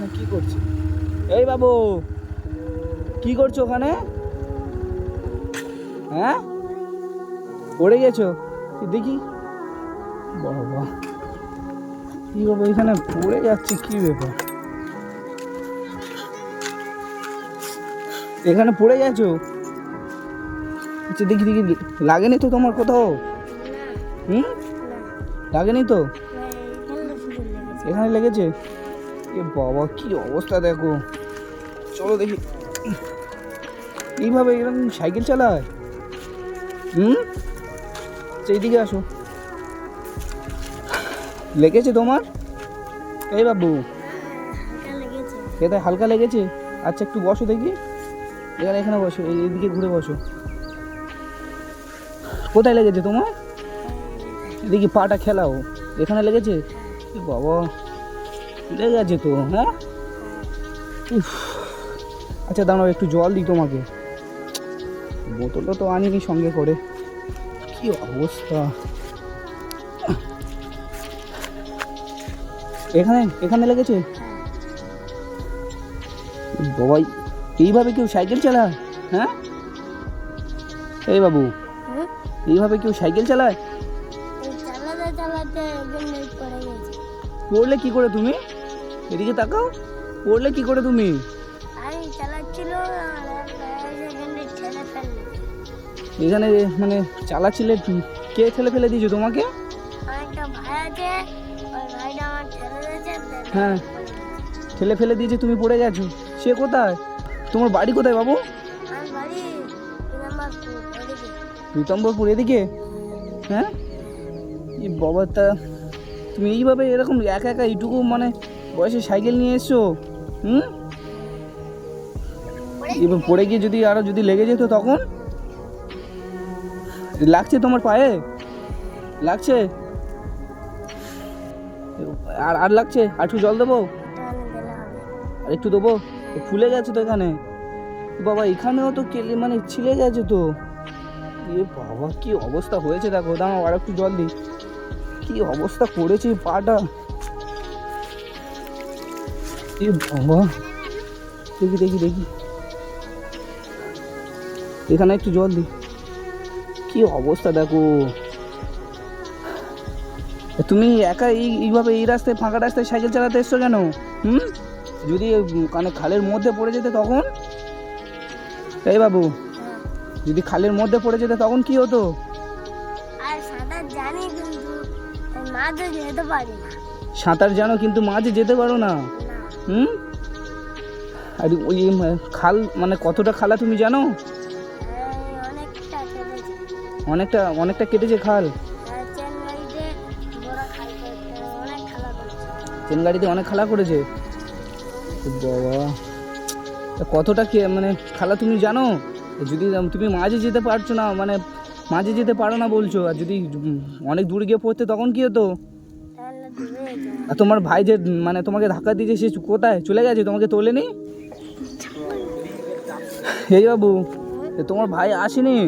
ওখানে কি করছে? এই বাবু কি করছ ওখানে? হ্যাঁ? পড়ে গেছো? দেখি। বাবা কি বাবা এখানে পড়ে যাচ্ছে কি ব্যাপার? এখানে পড়ে গেছো? আচ্ছা দেখি দেখি লাগেনি তো তোমার কোথাও? হুম? লাগেনি তো? এখানে লেগেছে? এ বাবা, কি অবস্থা দেখো? চলো দেখি। এইভাবে এরকম সাইকেল চালায়? হুম? সেই দিকে আসো। লেগেছে তোমার? এই বাবু। খেতে হালকা লেগেছে? আচ্ছা একটু বসো দেখি। এখানে এখানে বসো, এই এদিকে ঘুরে বসো। কোথায় লেগেছে তোমার? দেখি পাটা খেলাও। এখানে লেগেছে? বাবা। লেগে গেছে তো হ্যাঁ? উফ। আচ্ছা দাঁড়াও একটু জল দিই তোমাকে। বোতলটা তো আনিনি সঙ্গে করে। কি অবস্থা? এখানে এখানে লেগেছে? বাবাই এইভাবে কেউ সাইকেল চালায়? হ্যাঁ? এই বাবু এইভাবে কেউ সাইকেল চালায়? পড়লে কি করে তুমি? এদিকে তাকাও। পড়লে কি করে তুমি? এখানে মানে চালাচ্ছিলে কে? ঠেলে ফেলে দিয়েছ তোমাকে? হ্যাঁ। ঠেলে ফেলে দিয়েছে তুমি পড়ে গেছো। সে কোথায়? তোমার বাড়ি কোথায় বাবু? পীতম্বরপুর এদিকে। হ্যাঁ? এই বাবা তা তুমি এইভাবে এরকম একা একা এইটুকু মানে বয়সে সাইকেল নিয়ে এসছো? হুম? এবার পড়ে গিয়ে যদি আরও যদি লেগে যেত তখন? লাগছে তোমার পায়ে? লাগছে? আর আর লাগছে? আর একটু জল দেবো? আর একটু দেবো? ফুলে গেছে তো এখানে। বাবা, এখানেও তো কেলে মানে ছিলে গেছে তো। এ বাবা, কি অবস্থা হয়েছে দেখো। দাঁড়াও আর একটু জল দিই। কি অবস্থা করেছে পাটা? এ বাবা দেখি দেখি দেখি। এখানে একটু জল দি। কি অবস্থা দেখো? তুমি একা এই এইভাবে এই রাস্তায় ফাঁকা রাস্তায় সাইকেল চালাতে এসছো কেন? হুম? যদি কানে খালের মধ্যে পড়ে যেতে তখন? এই বাবু। যদি খালের মধ্যে পড়ে যেতে তখন কি হতো? আর সাঁতার জানি কিন্তু মাঝে যেতে পারো না। হুম? আর ওই খাল মানে কতটা খালা তুমি জানো? অনেকটা অনেকটা কেটেছে খাল। ট্রেন গাড়িতে অনেক খালা করেছে। বাবা। কতটা কে মানে খালা তুমি জানো? যদি তুমি মাঝে যেতে পারছ না মানে মাঝে যেতে পারো না বলছো, আর যদি অনেক দূরে গিয়ে পড়তে, তখন কি হতো? আর তোমার ভাই যে মানে তোমাকে ধাক্কা দিয়েছে, সে কোথায়? চলে গেছে? তোমাকে তোলেনি এই বাবু তোমার ভাই আসেনি?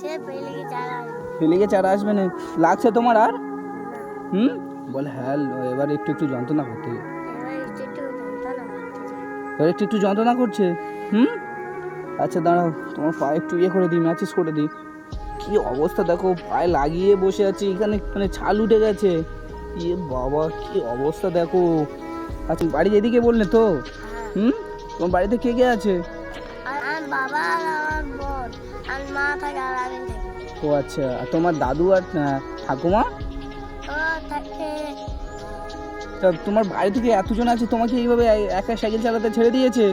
সে পেলে কি চালা ফেলে গেছে আর আসবে না। লাগছে তোমার আর? হুম? বলে হ্যাঁ এবার একটু একটু যন্ত্রণা করতে। এবার একটু একটু যন্ত্রণা করছে? হুম? আচ্ছা দাঁড়াও, তোমার পায়ে একটু ইয়ে করে দিই ম্যাচেস করে দিই। কি অবস্থা দেখো, পায়ে লাগিয়ে বসে আছি, এখানে মানে ছাল উঠে গেছে। ইয়ে বাবা কি অবস্থা দেখো। আচ্ছা বাড়ি এদিকে বললে তো? হুম? তোমার বাড়িতে কে কে আছে? বাবা আর বোন। আর মা থাকে আর আমি থাকি। ও আচ্ছা আর তোমার দাদু আর ঠাকুমা? তা তোমার বাড়ি থেকে এতজন আছে তোমাকে এইভাবে একা সাইকেল চালাতে ছেড়ে দিয়েছে?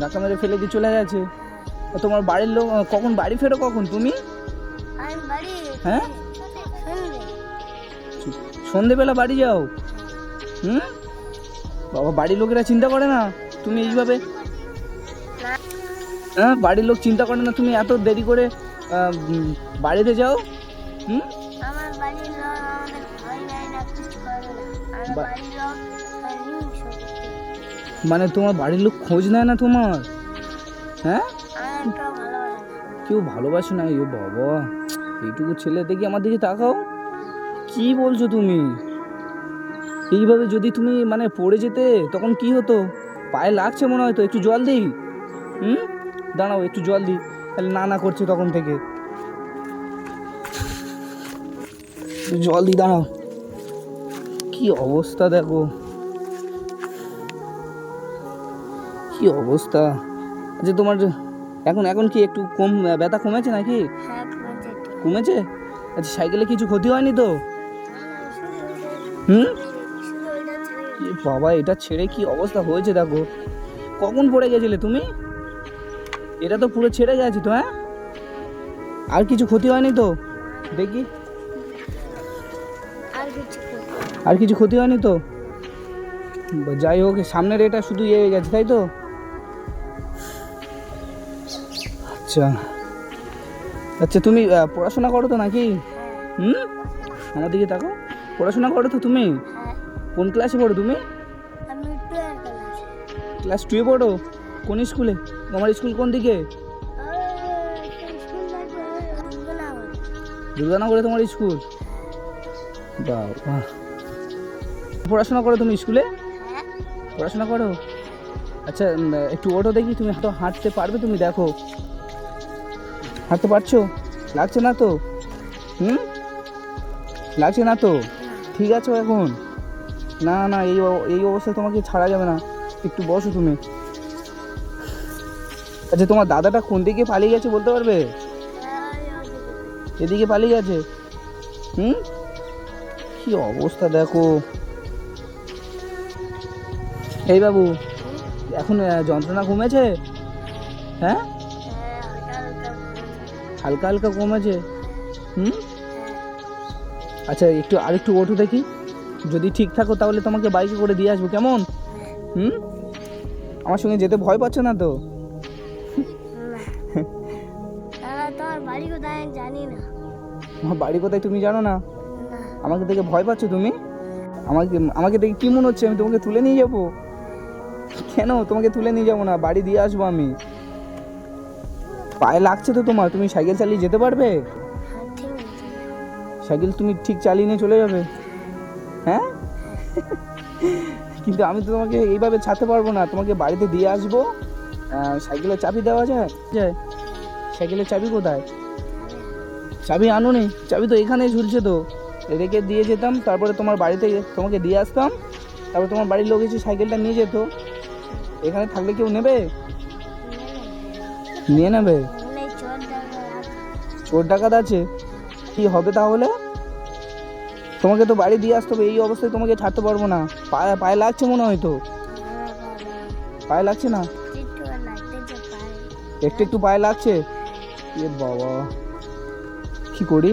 ধাক্কা মেরে ফেলে দিয়ে চলে গেছে। তোমার বাড়ির লোক কখন বাড়ি ফেরো কখন তুমি? হ্যাঁ? শুনবে সন্ধেবেলা বাড়ি যাও। হুম? বাবা বাড়ির লোকেরা চিন্তা করে না? তুমি এইভাবে হ্যাঁ বাড়ির লোক চিন্তা করে না? তুমি এত দেরি করে বাড়িতে যাও। হুম? মানে তোমার বাড়ির লোক খোঁজ নেয় না তোমার? হ্যাঁ? কেউ ভালোবাসে না? এ বাবা এইটুকু ছেলে দেখি আমার দিকে তাকাও। কি বলছো তুমি? এইভাবে যদি তুমি মানে পড়ে যেতে তখন কি হতো? পায়ে লাগছে মনে হয় তো একটু জল দিই। হুম? দাঁড়াও একটু জল দিই। তাহলে না না করছে তখন থেকে। জল দিই দাঁড়াও। কি অবস্থা দেখো? কি অবস্থা? যে তোমার এখন এখন কি একটু কম ব্যথা কমেছে নাকি? হ্যাঁ কমেছে? আচ্ছা সাইকেলে কিছু ক্ষতি হয়নি তো? হুম? বাবা এটা ছেড়ে কি অবস্থা হয়েছে দেখো। কখন পড়ে গেছিলে তুমি? এটা তো পুরো ছেড়ে গেছে তো হ্যাঁ? আর কিছু ক্ষতি হয়নি তো? দেখি। কিছু। আর কিছু ক্ষতি হয়নি তো? যাই হোক সামনের এটা শুধু ইয়ে হয়ে গেছে তাই তো? আচ্ছা। আচ্ছা তুমি পড়াশোনা করো তো নাকি? হ্যাঁ। হুম? আমার দিকে তাকো পড়াশোনা করো তো তুমি? হ্যাঁ। কোন ক্লাসে পড়ো তুমি? ক্লাস টুয়ে পড়ো? কোন স্কুলে তোমার স্কুল কোন দিকে? দুর্গানগরে তোমার স্কুল বাবা। পড়াশোনা করো তুমি স্কুলে হ্যাঁ। পড়াশোনা করো? আচ্ছা একটু ওঠো দেখি তুমি তো হাঁটতে পারবে তুমি দেখো। হাঁটতে পারছ? লাগছে না তো? হুম? লাগছে না তো? ঠিক আছে এখন? না না, এই এই অবস্থায় তোমাকে ছাড়া যাবে না। একটু বসো তুমি। আচ্ছা তোমার দাদাটা কোন দিকে পালিয়ে গেছে বলতে পারবে? এদিকে পালিয়ে গেছে? হুম? কি অবস্থা দেখো। এই বাবু, এখন যন্ত্রণা কমেছে? হ্যাঁ? হালকা হালকা কমেছে। হুম? আচ্ছা একটু আরেকটু ওঠো দেখি। যদি ঠিক থাকো তাহলে তোমাকে বাইকে করে দিয়ে আসব কেমন? হুম? আমার সঙ্গে যেতে ভয় পাচ্ছ না তো? বাড়ি কোথায় জানি না। আমার বাড়ি কোথায় তুমি জানো না। আমাকে দেখে ভয় পাচ্ছ তুমি? আমাকে আমাকে দেখে কি মনে হচ্ছে? আমি তোমাকে তুলে নিয়ে যাব? কেন? তোমাকে তুলে নিয়ে যাব না বাড়ি দিয়ে আসব আমি। পায়ে লাগছে তো তোমার তুমি সাইকেল চালিয়ে যেতে পারবে? সাইকেল তুমি ঠিক চালিয়ে নিয়ে চলে যাবে। হ্যাঁ? কিন্তু আমি তো তোমাকে এইভাবে ছাড়তে পারব না। তোমাকে বাড়িতে দিয়ে আসব। সাইকেলের চাবি দেওয়া যায় যায় সাইকেলের চাবি কোথায়? চাবি আনো নি চাবি তো এখানেই ঝুলছে তো। রেখে দিয়ে যেতাম তারপরে তোমার বাড়িতে তোমাকে দিয়ে আসতাম। তারপর তোমার বাড়ির লোক এসে সাইকেলটা নিয়ে যেত। এখানে থাকলে কেউ নেবে? নিয়ে নেবে? চোর ডাকাত আছে? কি হবে তাহলে? তোমাকে তো বাড়ি দিয়ে আসতে হবে, এই অবস্থায় তোমাকে ছাড়তে পারব না। পায়ে পায়ে লাগছে মনে হয় তো? পায়ে লাগছে না? একটু একটু পায়ে লাগছে? এ বাবা, কি করি?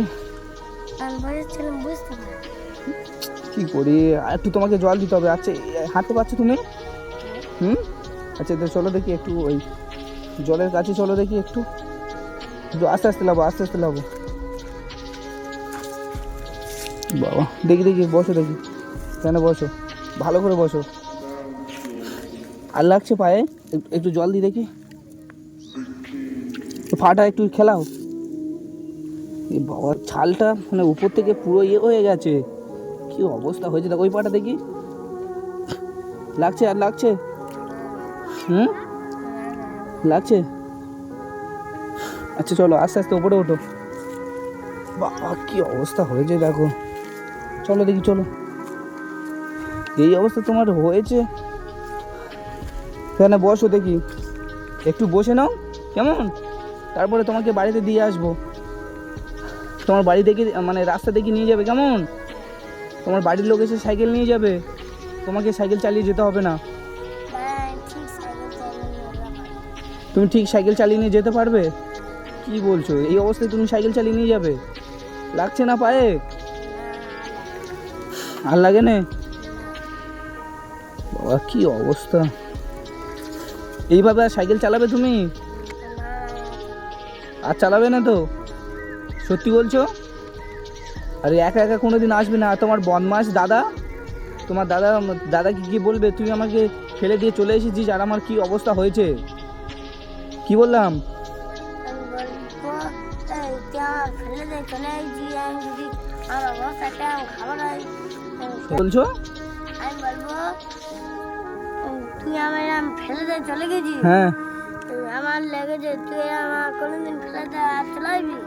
কি করি? একটু তোমাকে জল দিতে হবে। আচ্ছা হাঁটতে পারছ তুমি? হুম? আচ্ছা তো চলো দেখি একটু ওই জলের কাছে, চলো দেখি একটু আস্তে আস্তে লাবো, আস্তে আস্তে লাবো। বাবা, দেখি দেখি, বসো, দেখি। কেন বসো, ভালো করে বসো। আর লাগছে পায়ে? একটু- জল দিই দেখি। ফাটা একটু খেলাও। বাবা, ছালটা মানে উপর থেকে পুরো ইয়ে হয়ে গেছে। কি অবস্থা হয়েছে? দেখো, ওই পাটা দেখি। লাগছে, আর লাগছে? হুম? লাগছে? আচ্ছা চলো, আস্তে আস্তে উপরে ওঠো। বাবা, কি অবস্থা হয়েছে, দেখো। চলো দেখি, চলো। এই অবস্থা তোমার হয়েছে? কেন বসো দেখি। একটু বসে নাও, কেমন? তারপরে তোমাকে বাড়িতে দিয়ে আসব। তোমার বাড়ি দেখে মানে রাস্তা দেখে নিয়ে যাবে, কেমন? তোমার বাড়ির লোক এসে সাইকেল নিয়ে যাবে। তোমাকে সাইকেল চালিয়ে যেতে হবে না। তুমি ঠিক সাইকেল চালিয়ে নিয়ে যেতে পারবে? কি বলছো? এই অবস্থায় তুমি সাইকেল চালিয়ে নিয়ে যাবে? লাগছে না পায়ে? আর লাগে না? বাবা কি অবস্থা? এইভাবে আর সাইকেল চালাবে তুমি? আর চালাবে না তো? সত্যি বলছো? আরে একা একা কোনো দিন আসবে না। তোমার বদমাস দাদা? তোমার দাদা দাদা কি কি বলবে? তুই আমাকে ফেলে দিয়ে চলে এসেছিস আর আমার কি অবস্থা হয়েছে? কি বললাম? ফেলে দে চলে বলছো? আমি বলব তুই আমার এরম ফেলে চলে গেছিস? হ্যাঁ। আমার লেগেছে তুই আমার কোনোদিন ফেলে আর চলাইবি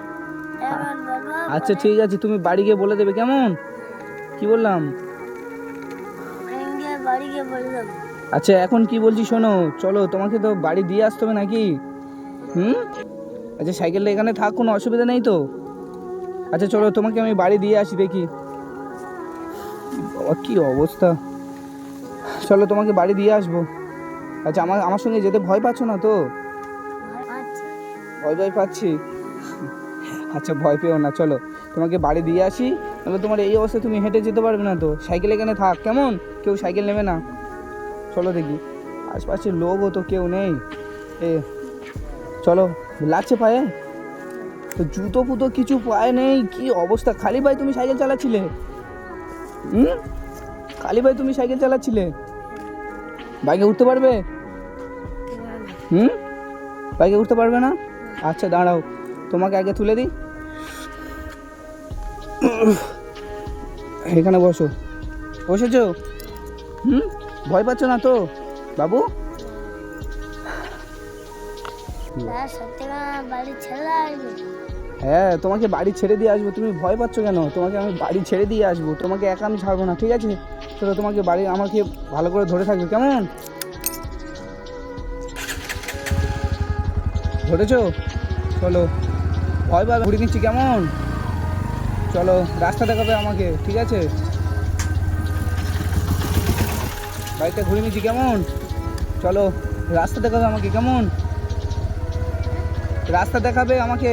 আচ্ছা ঠিক আছে তুমি বাড়ি গিয়ে বলে দেবে কেমন? কি বললাম? বাড়ি গিয়ে বলে দেবো। আচ্ছা এখন কি বলছি শোনো চলো তোমাকে তো বাড়ি দিয়ে আসতে হবে নাকি? হুম? আচ্ছা সাইকেলটা এখানে থাক কোনো অসুবিধা নেই তো? আচ্ছা চলো তোমাকে আমি বাড়ি দিয়ে আসি দেখি। বাবা, কি অবস্থা? চলো তোমাকে বাড়ি দিয়ে আসব। আচ্ছা আমার আমার সঙ্গে যেতে ভয় পাচ্ছ না তো? ভয় ভয় পাচ্ছি। আচ্ছা ভয় পেও না, চলো। তোমাকে বাড়ি দিয়ে আসি তাহলে তোমার এই অবস্থায় তুমি হেঁটে যেতে পারবে না তো। সাইকেল এখানে থাক, কেমন? কেউ সাইকেল নেবে না। চলো দেখি। আশপাশের লোকও তো কেউ নেই। এ, চলো, লাগছে পায়ে? তো জুতো ফুতো কিছু পায়ে নেই, কি অবস্থা? খালি ভাই তুমি সাইকেল চালাচ্ছিলে? খালি ভাই, তুমি সাইকেল চালাচ্ছিলে। বাইকে উঠতে পারবে? হুম? বাইকে উঠতে পারবে না? আচ্ছা দাঁড়াও, তোমাকে আগে তুলে দিই। এখানে বসো। বসেছো? হুম? ভয় পাচ্ছ না তো, বাবু? সত্যি আসবে হ্যাঁ তোমাকে বাড়ি ছেড়ে দিয়ে আসব। তুমি ভয় পাচ্ছ কেন? তোমাকে আমি বাড়ি ছেড়ে দিয়ে আসব। তোমাকে একা আমি ছাড়বো না, ঠিক আছে? চলো, তোমাকে বাড়ি আমাকে ভালো করে ধরে থাকবে, কেমন? ধরেছো? চলো, ভয় পাবে ঘুরে নিচ্ছি, কেমন? চলো, রাস্তা দেখাবে আমাকে, ঠিক আছে? বাইকটা ঘুরে নিচ্ছি, কেমন? চলো, রাস্তা দেখাবে আমাকে, কেমন? রাস্তা দেখাবে আমাকে।